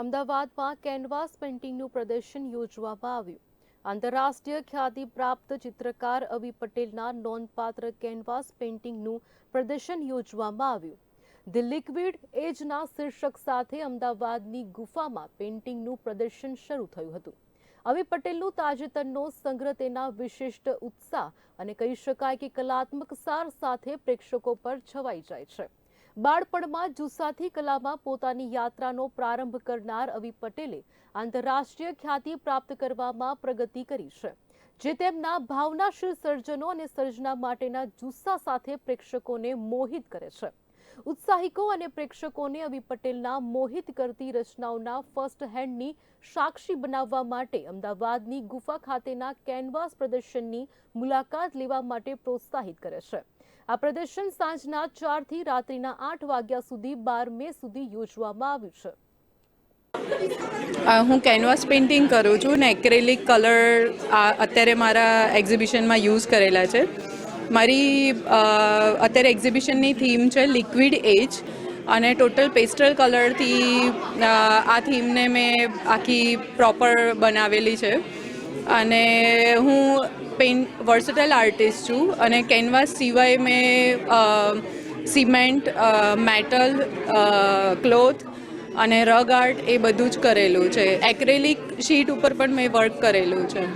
અમદાવાદમાં કેનવાસ પેઇન્ટિંગનું પ્રદર્શન યોજવામાં આવ્યું. આંતરરાષ્ટ્રીય ખ્યાતિ પ્રાપ્ત ચિત્રકાર અવી પટેલના નોંધપાત્ર કેનવાસ પેઇન્ટિંગનું પ્રદર્શન યોજવામાં આવ્યું. ધી લિક્વિડ એજના શીર્ષક સાથે અમદાવાદની ગુફામાં પેઇન્ટિંગનું પ્રદર્શન શરૂ થયું હતું. અવી પટેલનું તાજેતરનો સંગ્રહ તેના વિશિષ્ટ ઉત્સાહ અને કહી શકાય કે કલાત્મક સાર સાથે પ્રેક્ષકો પર છવાઈ જાય છે. બાળપણમાં જુસ્સાથી કલામાં પોતાની યાત્રાનો પ્રારંભ કરનાર અવી પટેલે આંતરરાષ્ટ્રીય ખ્યાતિ પ્રાપ્ત કરવામાં પ્રગતિ કરી છે, જે તેમના ભાવનાશીલ સર્જનો અને સર્જના માટેના જુસ્સા સાથે પ્રેક્ષકોને મોહિત કરે છે. ઉત્સાહિકો અને પ્રેક્ષકોને અવી પટેલના મોહિત કરતી રચનાઓના ફર્સ્ટ હેન્ડની સાક્ષી બનાવવા માટે અમદાવાદની ગુફા ખાતેના કેનવાસ પ્રદર્શનની મુલાકાત લેવા માટે પ્રોત્સાહિત કરે છે. આ પ્રદર્શન સાંજના ચારથી રાત્રિના આઠ વાગ્યા સુધી બાર મે સુધી યોજવામાં આવ્યું છે. હું કેનવાસ પેઇન્ટિંગ કરું છું ને એક્રેલિક કલર અત્યારે મારા એક્ઝિબિશનમાં યુઝ કરેલા છે. મારી અત્યારે એક્ઝિબિશનની થીમ છે લિક્વિડ એજ અને ટોટલ પેસ્ટલ કલરથી આ થીમને મેં આખી પ્રોપર બનાવેલી છે. અને હું પેઇન્ટ વર્સેટાઇલ આર્ટિસ્ટ છું અને કેનવાસ સિવાય મેં સિમેન્ટ મેટલ ક્લોથ અને રગ આર્ટ એ બધું જ કરેલું છે. એક્રેલિક શીટ ઉપર પણ મેં વર્ક કરેલું છે.